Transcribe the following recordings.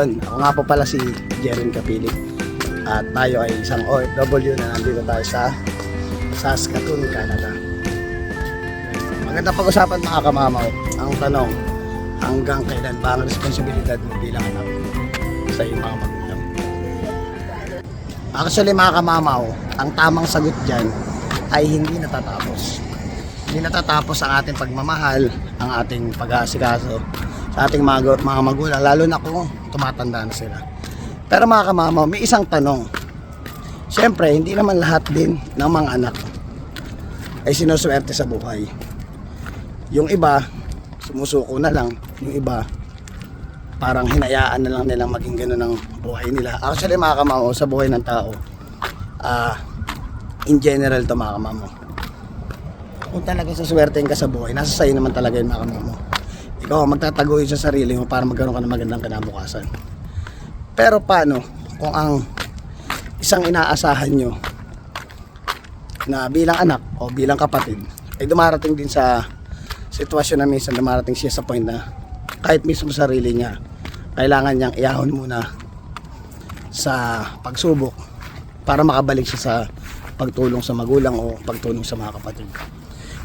Yun, ako nga po pala si Jerin Kapilik. At tayo ay isang OFW na nandito tayo sa Saskatoon, Canada. Maganda pag-usapan mga kamamaw. Ang tanong, hanggang kailan ba ang responsibilidad mo bilang anak sa iyong mga magulang? Actually mga kamamaw, ang tamang sagot dyan ay hindi natatapos. Hindi natatapos ang ating pagmamahal, ang ating pag-aasikaso sa ating mga, mga magulang, lalo na kung tumatanda na sila. Pero mga kamamaw, may isang tanong. Siyempre, hindi naman lahat din ng mga anak ay sinuswerte sa buhay. Yung iba, sumusuko na lang. Yung iba, parang hinayaan na lang nilang maging gano'n ang buhay nila. Actually, mga kamamo, sa buhay ng tao, ah, in general to mga kamamo. Kung talaga sa swertein ka sa buhay, nasa sa'yo naman talaga yun mga kamamo. Ikaw, ang magtataguhin sa sarili mo para magkaroon ka ng magandang kinabukasan. Pero paano kung ang isang inaasahan nyo na bilang anak o bilang kapatid ay dumarating din sa sitwasyon na minsan dumarating siya sa point na kahit mismo sarili niya kailangan niyang iahon muna sa pagsubok para makabalik siya sa pagtulong sa magulang o pagtulong sa mga kapatid.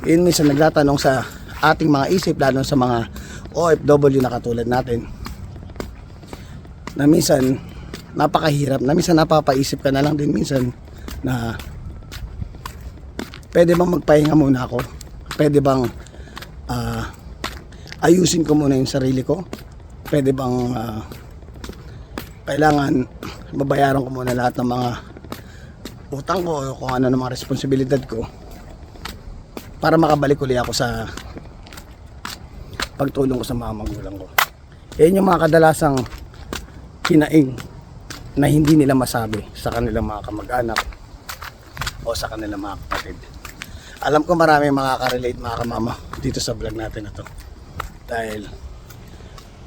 Yun minsan nagtatanong sa ating mga isip lalo sa mga OFW na katulad natin na minsan napakahirap na minsan napapaisip ka na lang din minsan na pwede bang magpahinga muna ako? Pwede bang ah, ayusin ko muna yung sarili ko? Pwede bang ah, kailangan babayaran ko muna lahat ng mga utang ko o kung ano ng mga responsibilidad ko para makabalik uli ako sa pagtulong ko sa mga magulang ko yan yung mga kadalasang hinaing na hindi nila masabi sa kanilang mga kamag-anak o sa kanilang mga kapatid. Alam ko marami makaka-relate mga kamama dito sa vlog natin na to. Dahil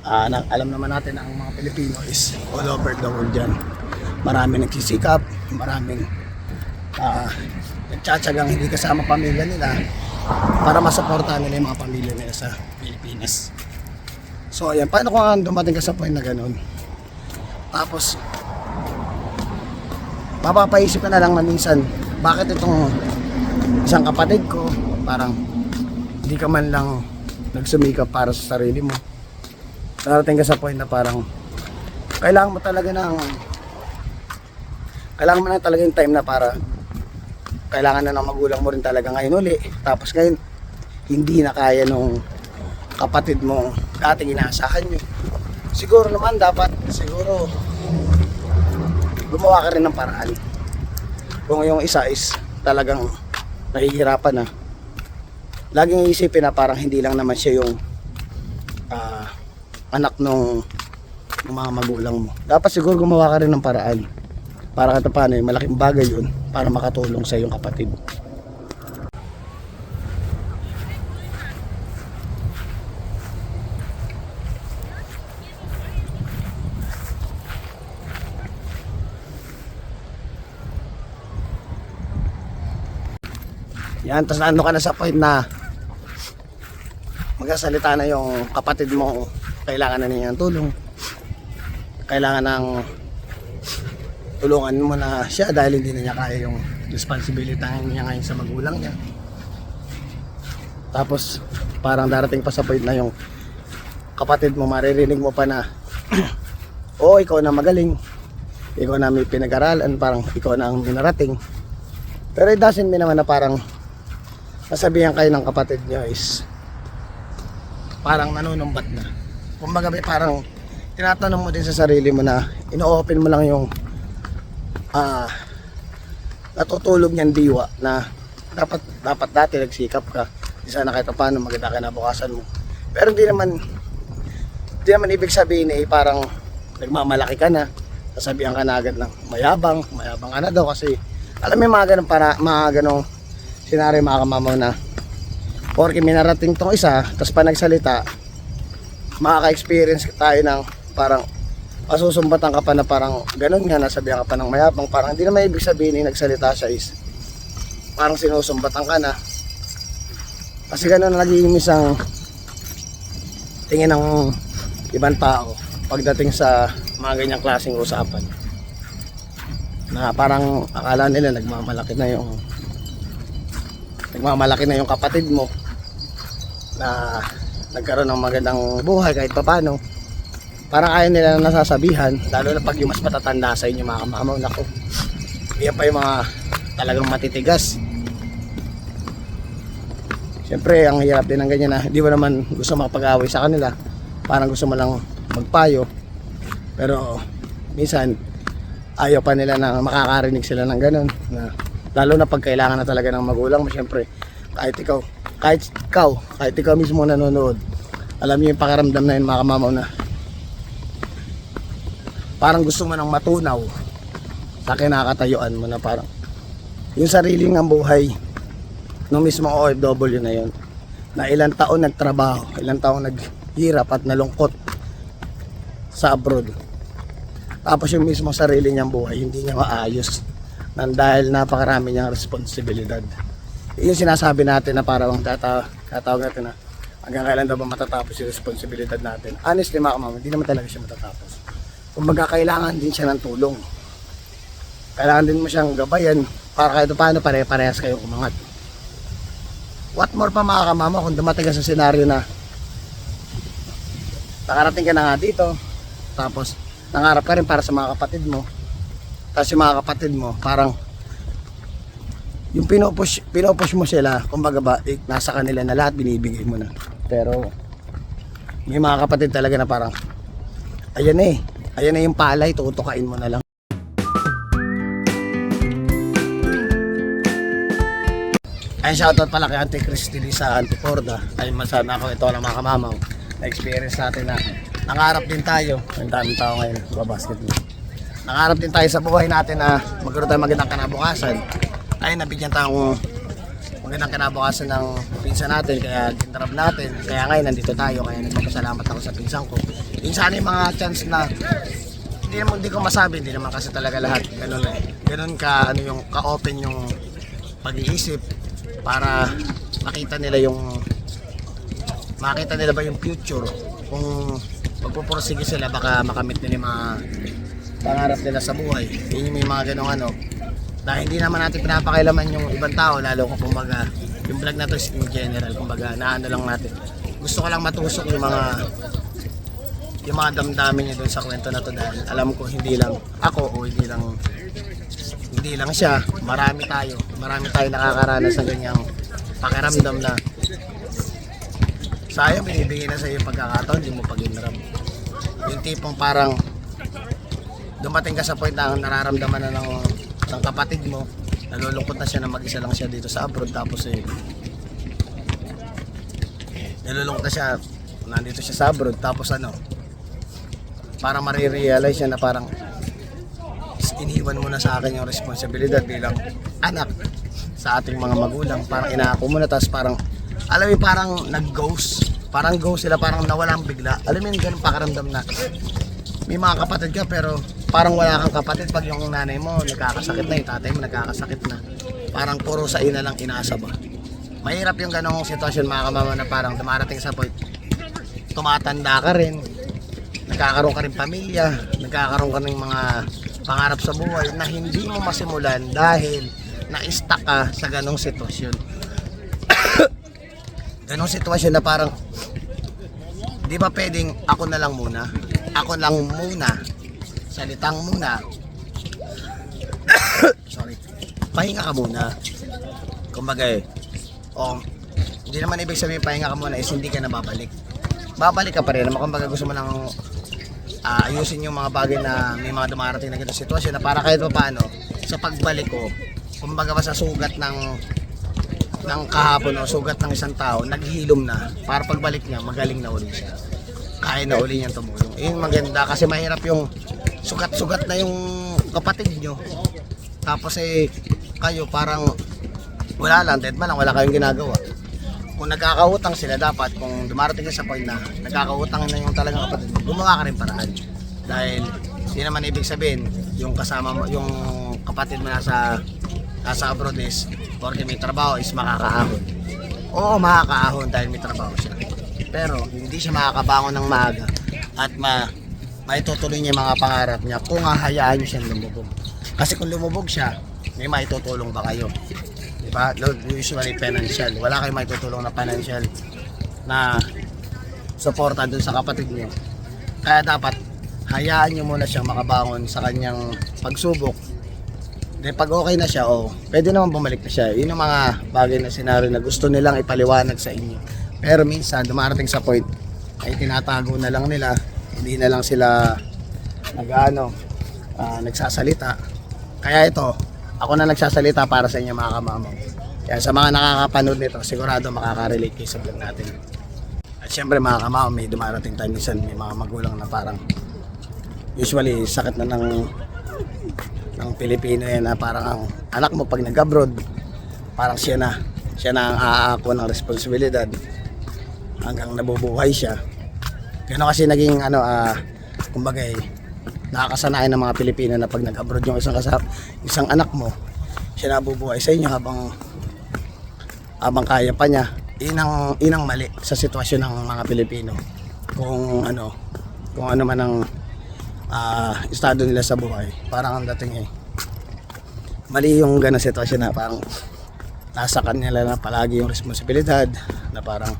ah, na, alam naman natin na ang mga Pilipino is all over the world dyan. Marami nagsisikap, maraming uh, nagtsatsagang hindi kasama pamilya nila para masuportahan nila yung mga pamilya nila sa Pilipinas. So ayan, paano kung dumating ka sa point na ganun? Tapos, mapapaisip ka na lang minsan, bakit itong isang kapatid ko, parang hindi ka man lang nagsumikap para sa sarili mo. Darating ka sa point na parang kailangan mo talaga ng kailangan mo na talaga yung time na para kailangan na ng magulang mo rin talaga ngayon uli. Tapos ngayon, hindi na kaya nung kapatid mo dating inaasahan nyo. Siguro naman dapat, siguro gumawa ka rin ng paraan. Kung yung isa is talagang nahihirapan na, laging isipin na parang hindi lang naman siya yung ah, anak nung, ng mga magulang mo. Dapat siguro gumawa ka rin ng paraan. Para kahit paano, eh, malaking bagay yun para makatulong sa iyong kapatid. Yan, tapos ano ka na sa point na magsasalita na yung kapatid mo, kailangan na niya ng tulong. Kailangan ng tulungan mo na siya dahil hindi na niya kaya yung responsibility niya ngayon sa magulang niya. Tapos parang darating pa sa point na yung kapatid mo maririnig mo pa na oh ikaw na magaling ikaw na may pinag-aralan parang ikaw na ang minarating pero it doesn't mean naman na parang nasabihan kayo ng kapatid nyo is parang nanunumbat na. Kumbaga parang tinatanong mo din sa sarili mo na ino-open mo lang yung ah natutulog niyang diwa na dapat dapat dati nagsikap ka. Di sana kahit paano maganda ka na bukasan mo. Pero hindi naman hindi naman ibig sabihin eh parang nagmamalaki ka na. Sasabihan ka na agad ng mayabang, mayabang ka na daw kasi alam mo yung mga ganun para mga ganong senaryo mga kamamaw na porke minarating tong isa tapos pa nagsalita makaka-experience tayo ng parang masusumbatan ka pa na parang ganun nga nasabihan ka pa ng mayabang parang hindi naman ibig sabihin yung nagsalita siya is parang sinusumbatan ka na kasi ganun na naging isang tingin ng ibang tao pagdating sa mga ganyang klaseng usapan. Na parang akala nila nagmamalaki na yung nagmamalaki na yung kapatid mo na nagkaroon ng magandang buhay kahit papano. Parang ayaw nila na nasasabihan, lalo na pag yung mas matatanda sa inyo mga kamamaw, nako. Yan pa yung mga talagang matitigas. Siyempre, ang hirap din ng ganyan na hindi mo naman gusto makapag-away sa kanila. Parang gusto mo lang magpayo. Pero minsan, ayaw pa nila na makakarinig sila ng ganun. Na, lalo na pag kailangan na talaga ng magulang mo, siyempre, kahit ikaw, kahit ikaw, kahit ikaw mismo nanonood, alam niyo yung pakiramdam na yun mga kamamaw na parang gusto mo nang matunaw sa kinakatayuan mo na parang yung sarili ng buhay nung mismo OFW na yon na ilang taon nagtrabaho, ilang taon naghirap at nalungkot sa abroad. Tapos yung mismo sarili niyang buhay, hindi niya maayos nang dahil napakarami niyang responsibilidad. Yung sinasabi natin na parang tata, tatawag natin na hanggang kailan daw ba matatapos yung responsibilidad natin. Honestly mga kamama, hindi naman talaga siya matatapos. Kumbaga kailangan din siya ng tulong. Kailangan din mo siyang gabayan para kahit paano pare-parehas kayong umangat. What more pa mga kamama kung dumating ka sa senaryo na nakarating ka na nga dito tapos nangarap ka rin para sa mga kapatid mo yung mga kapatid mo parang yung pinupush, pinupush mo sila kumbaga ba eh, nasa kanila na lahat binibigay mo na. Pero may mga kapatid talaga na parang ayan eh ayan na yung palay tutukain mo na lang. Ay shoutout pala kay Auntie Christy sa Antiporda ay masabi ako. Ito lang mga kamamaw. Na experience natin na. Nangarap din tayo. Ang daming tao ngayon. Babasketball nangarap din tayo sa buhay natin na magkaroon tayo magandang kinabukasan. Ay nabigyan tayo magandang kinabukasan ng pinsan natin kaya gintarap natin. Kaya ngayon nandito tayo. Kaya nagpapasalamat ako sa pinsan ko. Yun sana yung mga chance na hindi naman hindi ko masabi hindi naman kasi talaga lahat. Ganun eh. Ganun ka ano yung ka-open yung pag-iisip para makita nila yung makita nila ba yung future. Kung magpupursige sila baka makamit nila yung mga pangarap nila sa buhay. Yun yung may mga ganong ano. Dahil hindi naman natin pinapakailaman yung ibang tao lalo kung kumbaga yung vlog na to is in general kumbaga naano lang natin. Gusto ko lang matusok yung mga yung mga damdamin niya doon sa kwento na to dahil alam ko hindi lang ako o hindi lang hindi lang siya marami tayo. Marami tayo nakakaranas sa ganyang pakiramdam na sayang binibigay na sa iyo pagkakataon hindi mo pag yung tipong parang dumating ka sa point na nararamdaman na ng, ng kapatid mo nalulungkot na siya na mag-isa lang siya dito sa abroad tapos eh nalulungkot na siya nandito siya sa abroad tapos ano parang marirealize siya na parang iniwan mo na sa akin yung responsibilidad bilang anak sa ating mga magulang. Parang inaako mo na tapos parang alam mo parang nag-ghost. Parang ghost sila parang nawalang bigla. Alam mo yung ganun pakaramdam na. May mga kapatid ka pero parang wala kang kapatid pag yung nanay mo nagkakasakit na yung tatay mo nagkakasakit na. Parang puro sa ina lang inasa ba? Mahirap yung ganong sitwasyon mga kamama na parang dumarating sa point tumatanda ka rin nagkakaroon ka rin pamilya nagkakaroon ka ng mga pangarap sa buhay na hindi mo masimulan dahil na-stuck ka sa ganong sitwasyon. Ganong sitwasyon na parang di ba pwedeng ako na lang muna? Ako lang muna salitang muna. Sorry. Pahinga ka muna. Kumbaga eh o hindi naman ibig sabihin pahinga ka muna is hindi ka na babalik babalik ka pa rin. Kumbaga gusto mo nang ah, ayusin yung mga bagay na may mga dumarating na ganito sitwasyon na para kahit pa paano sa pagbalik ko kumbaga ba sa sugat ng ng kahapon o sugat ng isang tao naghilom na. Para pagbalik niya magaling na uli siya. Kaya na uli niyang tumulong. Yun maganda. Kasi mahirap yung sugat-sugat na yung kapatid nyo tapos eh kayo parang wala lang dead man lang wala kayong ginagawa. Kung nagkakautang sila dapat kung dumarating ka sa point na nagkakautang na yung talagang kapatid mo gumawa ka rin paraan. Dahil hindi naman ibig sabihin yung kasama mo yung kapatid mo nasa nasa abroad is porque may trabaho is makakaahon. Oo makakaahon dahil may trabaho siya. Pero hindi siya makakabangon ng maaga at ma maitutuloy niya yung mga pangarap niya kung hahayaan niyo siyang lumubog. Kasi kung lumubog siya, may maitutulong ba kayo? Di ba? Usually financial. Wala kayong maitutulong na financial na suporta dun sa kapatid niyo. Kaya dapat hayaan niyo muna siyang makabangon sa kanyang pagsubok. Then pag okay na siya, oh, pwede naman bumalik na siya. Yun ang mga bagay na senaryo na gusto nilang ipaliwanag sa inyo. Pero minsan, dumarating sa point, ay tinatago na lang nila, hindi na lang sila nag-ano, ah, nagsasalita. Kaya ito, ako na nagsasalita para sa inyo mga kamamaw. Kaya sa mga nakakapanood nito, sigurado makaka-relate kayo sa vlog natin. At syempre mga kamamaw, may dumarating time minsan, may mga magulang na parang usually sakit na ng ng Pilipino yan na parang ang anak mo pag nag-abroad, parang siya na, siya na ang aako ng responsibilidad hanggang nabubuhay siya. Gano'n kasi naging ano, ah, kumbaga eh, nakakasanayan ng mga Pilipino na pag nag-abroad yung isang kasap, isang anak mo, siya nabubuhay sa inyo habang habang kaya pa niya. Inang inang mali sa sitwasyon ng mga Pilipino. Kung ano, kung ano man ang ah, estado nila sa buhay. Parang ang dating eh. Mali yung ganang sitwasyon na parang nasa kanila na palagi yung responsibilidad na parang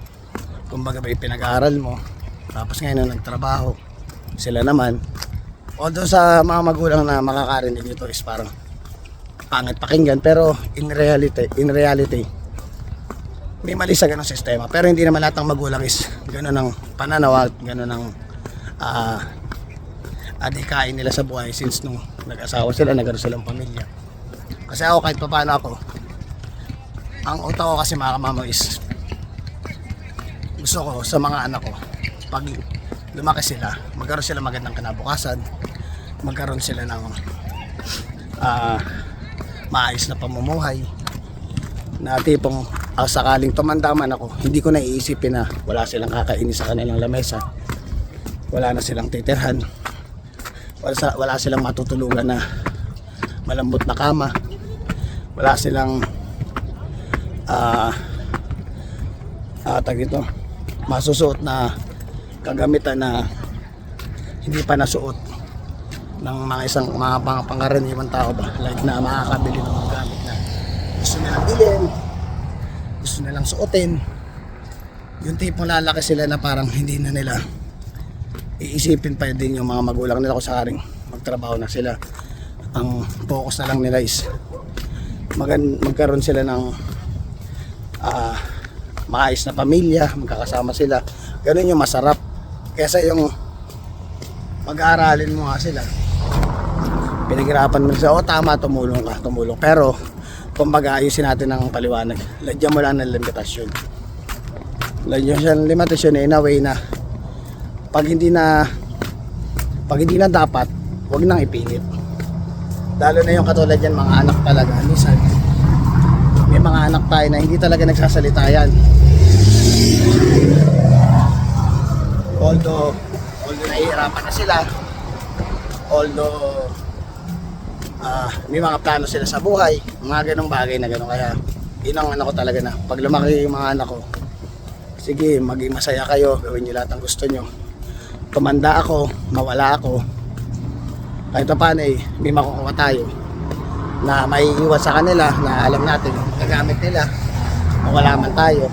kumbaga ba pinag-aaral mo tapos ngayon na nagtrabaho sila naman although sa mga magulang na makakarinig dito is parang pangit pakinggan pero in reality in reality may mali sa ganong sistema pero hindi naman lahat ng magulang is gano'n ang pananaw at gano'n ang ah adikain nila sa buhay since nung nag-asawa sila, nagkaroon silang pamilya. Kasi ako kahit pa paano ako, ang utak ko kasi mga kamama is gusto ko sa mga anak ko, pag lumaki sila, magkaroon sila magandang kinabukasan, magkaroon sila ng ah maayos na pamumuhay, na tipong ah, sakaling tumanda man ako, hindi ko naiisipin na wala silang kakainin sa kanilang lamesa, wala na silang titirhan, wala, wala silang matutulungan na malambot na kama wala silang ah ah tag ito masusuot na kagamitan na hindi pa nasuot ng mga isang mga pang pangkaraniwang tao ba? Like na makakabili ng mga gamit na gusto nilang bilhin gusto nilang suotin. Yung tipong lalaki sila na parang hindi na nila iisipin pa din yung mga magulang nila kung sakaring magtrabaho na sila. Ang focus na lang nila is magan, magkaroon sila ng ah maayos na pamilya magkakasama sila. Ganun yung masarap kesa yung pag-aaralin mo nga sila. Pinaghirapan mo sila. O tama tumulong ka tumulong. Pero kumbaga ayusin natin ang paliwanag. Lagyan mo lang ng limitasyon. Lagyan siya ng limitasyon in a way na pag hindi na pag hindi na dapat wag nang ipilit lalo na yung katulad yan mga anak talaga. Minsan may mga anak tayo na hindi talaga nagsasalita yan although although nahihirapan na sila although ah, may mga plano sila sa buhay mga ganong bagay na ganon kaya yun ang ano ko talaga na pag lumaki yung mga anak ko sige maging masaya kayo gawin nyo lahat ng gusto nyo. Tumanda ako mawala ako. Kahit pa paano eh may makukuha tayo na may iwan sa kanila na alam natin gagamit nila mawala man tayo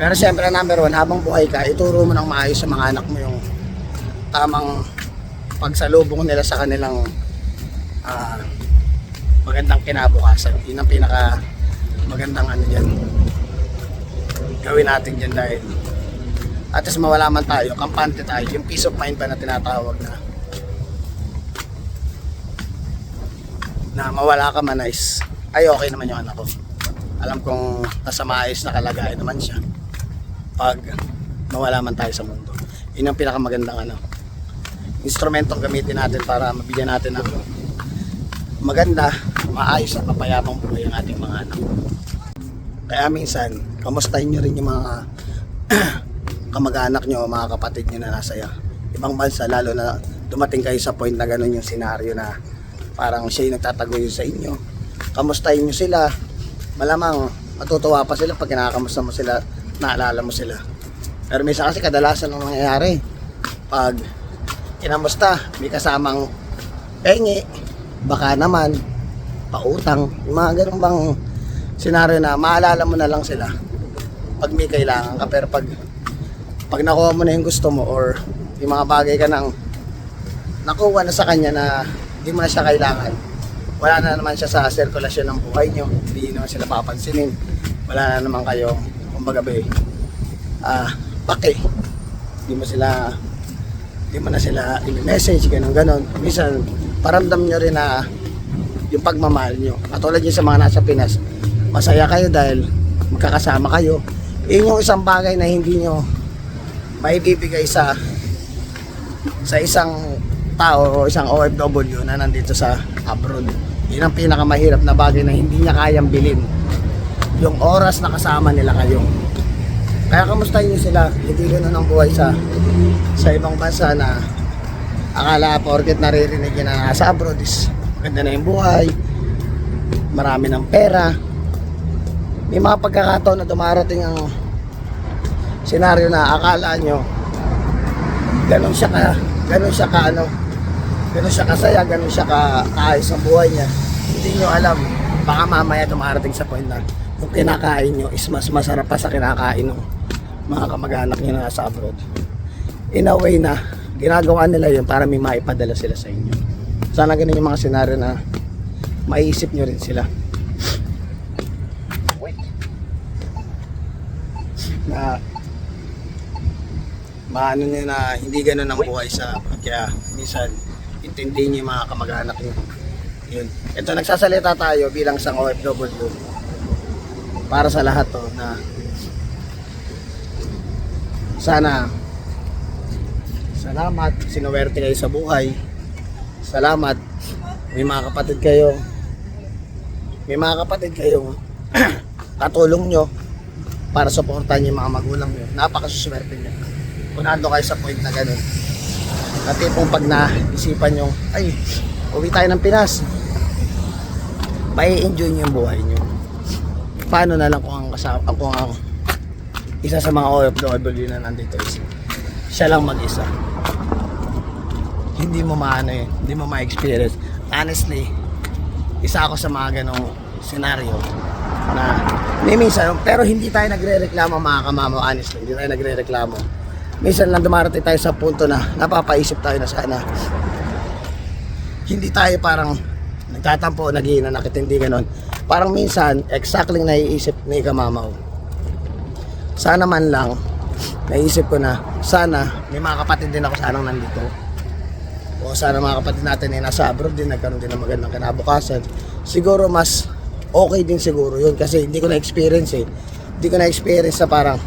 pero siyempre number one habang buhay ka ituro mo ng maayos sa mga anak mo yung tamang pagsalubong nila sa kanilang ah, magandang kinabukasan. Yun ang pinaka magandang ano dyan gawin natin dyan dahil at least mawala man tayo, kampante tayo, yung peace of mind pa na tinatawag na na mawala ka man is ay okay naman yung anak ko. Alam kong nasa maayos na kalagayan naman siya pag mawala man tayo sa mundo. Yun ang pinakamagandang ano instrumentong gamitin natin para mabigyan natin ng maganda, maayos at mapayapang buhay ang ating mga anak. Kaya minsan, kamustahin nyo rin yung mga kamag-anak nyo, mga kapatid nyo na nasa ibang bansa, lalo na dumating kayo sa point na ganun yung senaryo na parang siya yung nagtatagoy sa inyo. Kamustahin nyo sila, malamang matutuwa pa sila pag kinakamusta mo sila, naalala mo sila. Pero minsan kasi kadalasan ang nangyayari, pag kinamusta, may kasamang pengi, baka naman, pautang, yung mga ganun bang senaryo na maalala mo na lang sila pag may kailangan ka. Pero pag, pag nakuha mo na yung gusto mo or yung mga bagay ka nang nakuha na sa kanya na hindi mo na siya kailangan, wala na naman siya sa sirkulasyon ng buhay nyo. Hindi naman sila papansinin. Wala na naman kayo, kumbaga ba eh, ah, pake. Hindi mo sila, hindi mo na sila i-message, ganun ganon. Minsan, paramdam nyo rin na yung pagmamahal nyo. Katulad yun sa mga nasa Pinas, masaya kayo dahil magkakasama kayo. Yun yung isang bagay na hindi nyo maibibigay sa sa isang tao o isang OFW na nandito sa abroad. Yun ang pinakamahirap na bagay na hindi niya kayang bilhin. Yung oras na kasama nila kayo. Kaya kamustahin niyo sila, hindi ganun ang buhay sa sa ibang bansa na akala porket naririnig yun na nasa abroad is maganda na yung buhay, marami ng pera. May mga pagkakataon na dumarating ang senaryo na akala nyo ganun siya ka ganun siya ka ano ganun siya kasaya ganun siya ka kaayos ang buhay niya hindi nyo alam baka mamaya dumarating sa point na yung kinakain nyo is mas masarap pa sa kinakain ng mga kamag-anak nyo na nasa abroad. In a way na ginagawa nila yun para may maipadala sila sa inyo. Sana ganun yung mga senaryo na maiisip nyo rin sila. Wait. na maano niya na hindi ganun ang buhay sa kaya minsan intindihin niyo yung mga kamag-anak niyo yun. Ito nagsasalita tayo bilang isang OFW para sa lahat to na sana salamat sinuwerte kayo sa buhay salamat may mga kapatid kayo may mga kapatid kayo katulong nyo para suportahan yung mga magulang nyo napakasuswerte nyo kung nando kayo sa point na ganun. At tipong pag naisipan nyo, ay, uwi tayo ng Pinas. May enjoy nyo yung buhay nyo. Paano na lang kung ang kasama, kung ang isa sa mga OFW na nandito is siya lang mag-isa. Hindi mo maano yun, hindi mo ma-experience. Honestly, isa ako sa mga ganong senaryo na may minsan, pero hindi tayo nagre-reklamo mga kamamo, honestly, hindi tayo nagre-reklamo minsan lang dumarating tayo sa punto na napapaisip tayo na sana hindi tayo parang nagtatampo, naghihina, nakitindi ganon. Parang minsan, exactly naiisip ni Kamamaw. Sana man lang, naisip ko na, sana, may mga kapatid din ako sanang nandito. O sana mga kapatid natin ay nasa abroad din, nagkaroon din ng magandang kinabukasan. Siguro mas okay din siguro yun kasi hindi ko na-experience eh. Hindi ko na-experience sa parang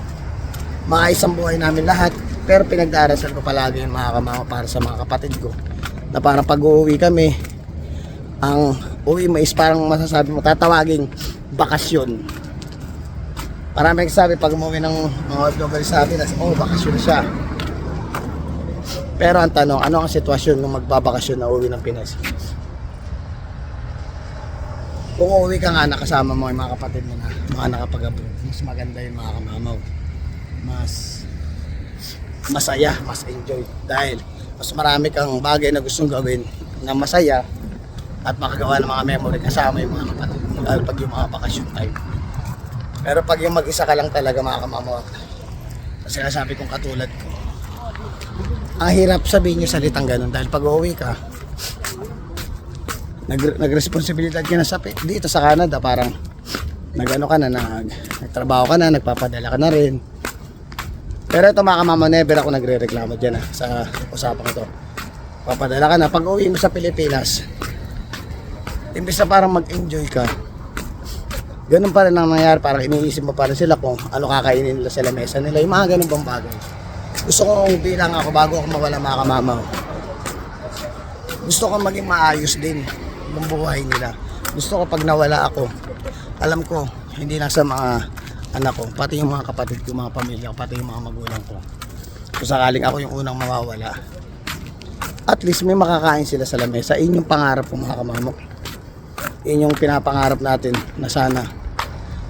maayos ang buhay namin lahat pero pinagdarasal ko palagi yung mga kamama para sa mga kapatid ko na parang pag uuwi kami ang uwi mo is parang masasabi mo tatawaging bakasyon. Marami nagsasabi pag umuwi ng mga OFW sabi na oh bakasyon siya. Pero ang tanong ano ang sitwasyon nung magbabakasyon na uwi ng Pinas? Kung uuwi ka nga nakasama mo yung mga kapatid mo na mga nakapag-abroad mas maganda yung mga kamamaw. Mas masaya, mas enjoy. Dahil mas marami kang bagay na gustong gawin na masaya at makagawa ng mga memory kasama yung mga kapatid mo lalo pag yung mga bakasyon time. Pero pag yung mag-isa ka lang talaga mga kamamot, kasi sinasabi kong katulad ko, ang hirap sabihin yung salitang ganun dahil pag uuwi ka, nag, nagresponsibilidad ka na sa dito sa Canada parang nagano ka na nag, nagtrabaho ka na nagpapadala ka na rin. Pero ito mga kamama never ako nagre-reklamo dyan ah, sa usapang ito papadala ka na. Pag uwi mo sa Pilipinas imbis na parang mag-enjoy ka ganun pa rin ang nangyari parang iniisip mo pa rin sila kung ano kakainin nila sa lamesa nila yung mga ganun bang bagay gusto ko bilang ako bago ako mawala mga kamama gusto ko maging maayos din yung buhay nila. Gusto ko pag nawala ako, alam ko, hindi lang sa mga anak ko, pati yung mga kapatid ko, mga pamilya ko, pati yung mga magulang ko. Kung sakaling ako yung unang mawawala, at least may makakain sila sa lamesa. Yun yung pangarap ko mga kamamok. Yun yung pinapangarap natin na sana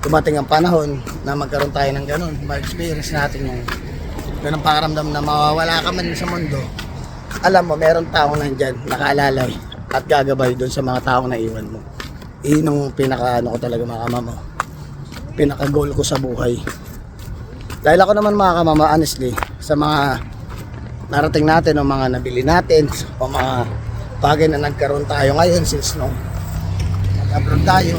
dumating ang panahon na magkaroon tayo ng ganun, ma-experience natin yung ganun pakaramdam na mawawala ka man sa mundo alam mo, meron taong nandyan, nakaalalay at gagabay doon sa mga taong naiwan mo. Iyon ang pinaka ano ko talaga mga kamama. Pinaka goal ko sa buhay. Dahil ako naman mga kamama, honestly, sa mga narating natin o mga nabili natin o mga bagay na nagkaroon tayo ngayon since nung nag-abroad tayo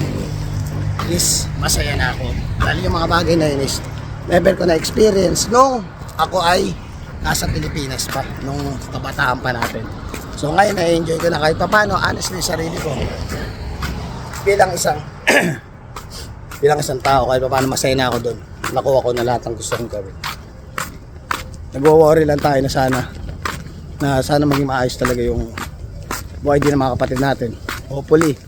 is masaya na ako. Dahil yung mga bagay na yun is never ko na experience nung ako ay nasa Pilipinas pa nung kabataan pa natin. So ngayon na-enjoy ko na kahit pa paano, honestly, sarili ko bilang isang bilang isang tao kahit pa paano masaya na ako doon. Nakuha ko na lahat ng gusto kong gawin. Nagwo-worry lang tayo na sana na sana maging maayos talaga yung buhay din ng mga kapatid natin. Hopefully,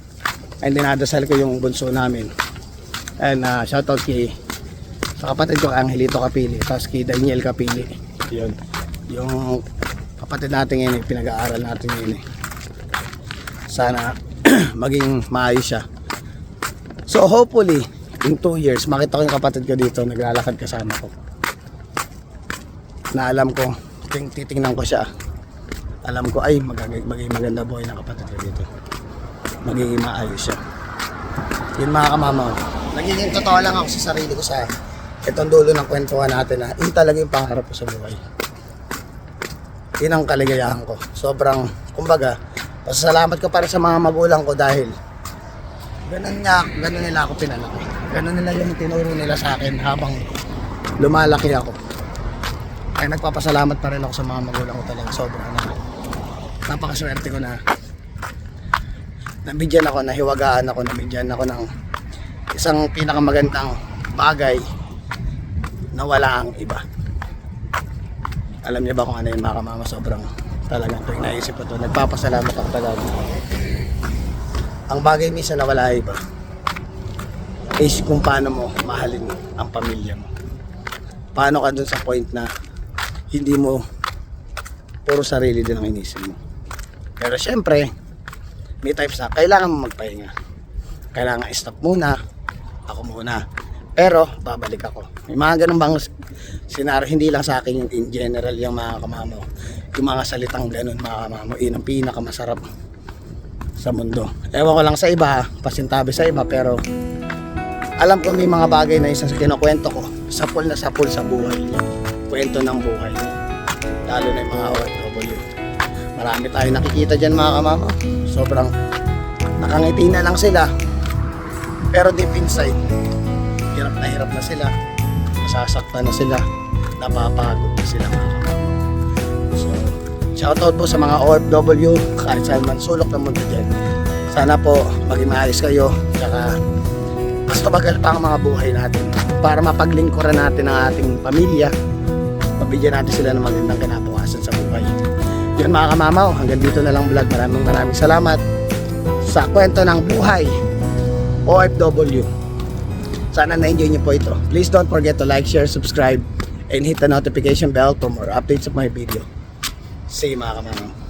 ay dinadasal ko yung bunso namin. And uh, shoutout kay sa kapatid ko Angelito Kapili, tapos kay Daniel Kapili. Yun. Yung kapatid natin ngayon, eh, pinag-aaral natin ngayon. eh. Sana maging maayos siya. So hopefully, in 2 years, makita ko yung kapatid ko dito, naglalakad kasama ko. Na alam ko, ting titingnan ko siya. Alam ko, ay, magagay, magiging maganda buhay ng kapatid ko dito. Magiging maayos siya. Yun mga kamama. Nagiging totoo lang ako sa sarili ko sa itong dulo ng kwentuhan natin na yun talaga yung pangarap ko sa buhay. Yun ang kaligayahan ko. Sobrang, kumbaga, pasasalamat ko para sa mga magulang ko dahil ganun nga, ganun nila ako pinalaki. Ganun nila yung tinuro nila sa akin habang lumalaki ako. Kaya nagpapasalamat pa rin ako sa mga magulang ko talaga. Sobrang na. Napakaswerte ko na nabigyan ako, nahiwagaan ako, nabigyan ako ng isang pinakamagandang bagay na wala ang iba. Alam niyo ba kung ano yun mga kamama? Sobrang talagang tuwing naisip ko to. Nagpapasalamat ako talaga. Ang bagay minsan na wala iba is kung paano mo mahalin ang pamilya mo. Paano ka dun sa point na hindi mo puro sarili din ang inisip mo. Pero syempre, may times na kailangan mo magpahinga. Kailangan stop muna, ako muna. Pero, babalik ako. May mga ganun bang senaryo, hindi lang sa akin yung in general yung mga kamamo. Yung mga salitang ganun mga kamamo, yun ang pinakamasarap sa mundo. Ewan ko lang sa iba, pasintabi sa iba, pero alam ko may mga bagay na isa sa kinukwento ko, sapul na sapul sa buhay. Kwento ng buhay. Lalo na yung mga OFW. Marami tayo nakikita dyan mga kamama. Sobrang nakangiti na lang sila. Pero deep inside, hirap na hirap na sila. Nasasaktan na sila. Napapagod na sila mga kamama. So, shoutout po sa mga OFW, kahit saan man sulok ng mundo dyan. Sana po maging maayos kayo. Tsaka, mas tumagal pa ang mga buhay natin para mapaglingkuran natin ang ating pamilya. Mabigyan natin sila ng magandang kinabukasan sa buhay. Yun mga kamamaw, hanggang dito na lang vlog. Maraming maraming salamat sa kwento ng buhay OFW. Sana na-enjoy niyo po ito. Please don't forget to like, share, subscribe, and hit the notification bell for more updates of my video. See you mga kamamaw.